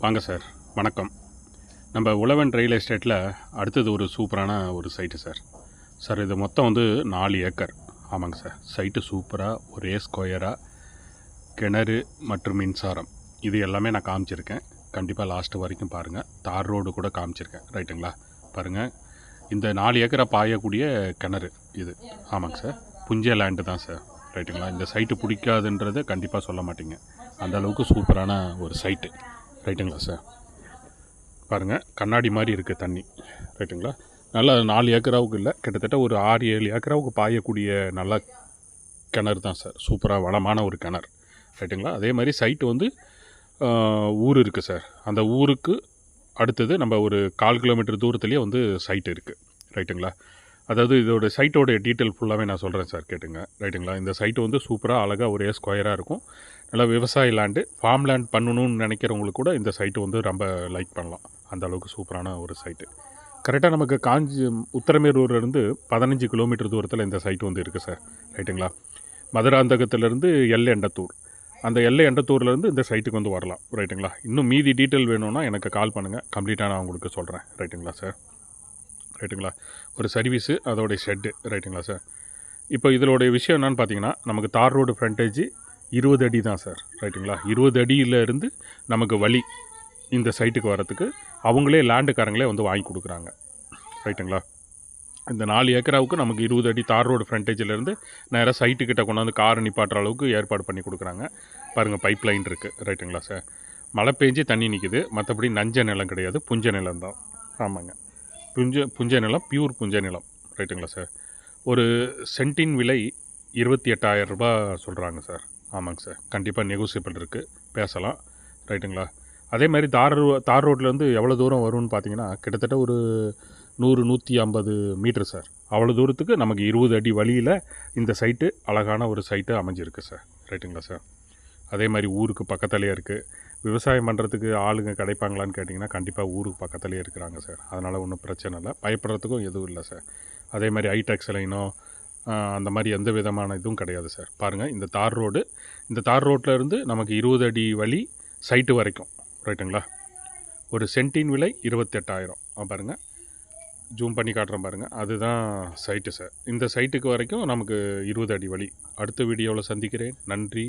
வாங்க சார் வணக்கம். நம்ம உழவன் ரயில் எஸ்டேட்டில் அடுத்தது ஒரு சூப்பரான ஒரு சைட்டு சார். சார் இது மொத்தம் வந்து நாலு ஏக்கர். ஆமாங்க சார் சைட்டு சூப்பராக ஒரே ஸ்கொயராக கிணறு மற்றும் மின்சாரம். இது எல்லாமே நான் காமிச்சிருக்கேன். கண்டிப்பாக லாஸ்ட்டு வரைக்கும் பாருங்கள் தார் ரோடு கூட காமிச்சிருக்கேன். ரைட்டுங்களா பாருங்கள் இந்த நாலு ஏக்கரை பாயக்கூடிய கிணறு இது. ஆமாங்க சார் புஞ்ச லேண்டு தான் சார். ரைட்டுங்களா இந்த சைட்டு பிடிக்காதுன்றதை கண்டிப்பாக சொல்ல மாட்டீங்க. அந்த அளவுக்கு சூப்பரான ஒரு சைட்டு ரைட்டுங்களா சார்? பாருங்கள் கண்ணாடி மாதிரி இருக்குது தண்ணி. ரைட்டுங்களா? நல்லா நாலு ஏக்கராவுக்கு இல்லை கிட்டத்தட்ட ஒரு ஆறு ஏழு ஏக்கராவுக்கு பாயக்கூடிய நல்ல கிணறு தான் சார். சூப்பராக வளமான ஒரு கிணறு. ரைட்டுங்களா? அதே மாதிரி சைட்டு வந்து ஊர் இருக்குது சார். அந்த ஊருக்கு அடுத்தது நம்ம ஒரு கால் கிலோமீட்டர் தூரத்துலேயே வந்து சைட் இருக்குது ரைட்டுங்களா? அதாவது இதோட சைட்டோட டீட்டெயில் ஃபுல்லாகவே நான் சொல்கிறேன் சார் கேட்டுங்க. ரைட்டுங்களா? இந்த சைட்டு வந்து சூப்பராக அழகாக ஒரே ஸ்கொயராக இருக்கும். நல்லா விவசாய லேண்டு ஃபார்ம் லேண்ட் பண்ணணும்னு நினைக்கிறவங்களுக்கு கூட இந்த சைட்டு வந்து ரொம்ப லைக் பண்ணலாம். அந்த அளவுக்கு சூப்பரான ஒரு சைட்டு கரெக்டாக நமக்கு காஞ்சி உத்தரமேரூர்லேருந்து பதினஞ்சு கிலோமீட்டர் தூரத்தில் இந்த சைட்டு வந்து இருக்குது சார் ரைட்டுங்களா மதுராந்தகத்துலேருந்து எல்லை எண்டத்தூர் அந்த எல்லை எண்டத்தூர்லேருந்து இந்த சைட்டுக்கு வந்து வரலாம். ரைட்டுங்களா இன்னும் மீதி டீட்டெயில் வேணும்னா எனக்கு கால் பண்ணுங்கள் கம்ப்ளீட்டாக நான் உங்களுக்கு சொல்கிறேன் ரைட்டுங்களா சார் ரைட்டுங்களா ஒரு சர்வீஸு அதோடைய ஷெட்டு ரைட்டுங்களா சார் இப்போ இதோடைய விஷயம் என்னென்னு பார்த்தீங்கன்னா நமக்கு தார் ரோடு ஃப்ரண்டேஜ் இருபது அடி தான் சார் ரைட்டுங்களா? இருபது அடியிலேருந்து நமக்கு வழி இந்த சைட்டுக்கு வரத்துக்கு அவங்களே லேண்டுக்காரங்களே வந்து வாங்கி கொடுக்குறாங்க ரைட்டுங்களா? இந்த நாலு ஏக்கராவுக்கு நமக்கு இருபது அடி தார் ரோடு ஃப்ரண்டேஜிலேருந்து நேராக சைட்டுக்கிட்ட கொண்டாந்து கார் நிப்பாட்டுற அளவுக்கு ஏற்பாடு பண்ணி கொடுக்குறாங்க. பாருங்கள் பைப் லைன் இருக்குது ரைட்டுங்களா சார்? மழை பெஞ்சு தண்ணி நிற்கிது மற்றபடி நஞ்ச நிலம் கிடையாது புஞ்ச நிலம் தான். ஆமாங்க. புஞ்ச புஞ்ச நிலம் பியூர் புஞ்ச நிலம் ரைட்டுங்களா சார்? ஒரு சென்ட்டின் விலை இருபத்தி எட்டாயிரம் ரூபாய் சொல்கிறாங்க சார். ஆமாங்க சார். கண்டிப்பாக நெகோசியபிள் இருக்குது பேசலாம். ரைட்டுங்களா? அதே மாதிரி தார் ரோ- தார் ரோட்லேருந்து எவ்வளோ தூரம் வரும்னு பார்த்தீங்கன்னா கிட்டத்தட்ட ஒரு நூறு நூற்றி ஐம்பது மீட்ரு சார். அவ்வளோ தூரத்துக்கு நமக்கு இருபது அடி வழியில் இந்த சைட்டு அழகான ஒரு சைட்டு அமைஞ்சிருக்கு சார். ரைட்டுங்களா சார்? அதே மாதிரி ஊருக்கு பக்கத்துலேயே இருக்குது விவசாயம் பண்ணுறதுக்கு ஆளுங்க கிடைப்பாங்களான்னு கேட்டிங்கன்னா கண்டிப்பாக ஊருக்கு பக்கத்துலேயே இருக்கிறாங்க சார். அதனால் ஒன்றும் பிரச்சனை இல்லை. பயப்படுறதுக்கும் எதுவும் இல்லை சார். அதே மாதிரி ஐடெக்ஸ் லைனோ அந்த மாதிரி எந்த விதமான இதுவும் கிடையாது சார். பாருங்கள் இந்த தார் ரோடு இந்த தார் ரோட்டில் இருந்து நமக்கு இருபது அடி வழி சைட்டு வரைக்கும் ரைட்டுங்களா? ஒரு சென்டின் விலை இருபத்தெட்டாயிரம். பாருங்கள் ஜூம் பண்ணி காட்டுறேன் பாருங்கள் அதுதான் சைட்டு சார். இந்த சைட்டுக்கு வரைக்கும் நமக்கு இருபது அடி வழி. அடுத்த வீடியோவில் சந்திக்கிறேன். நன்றி.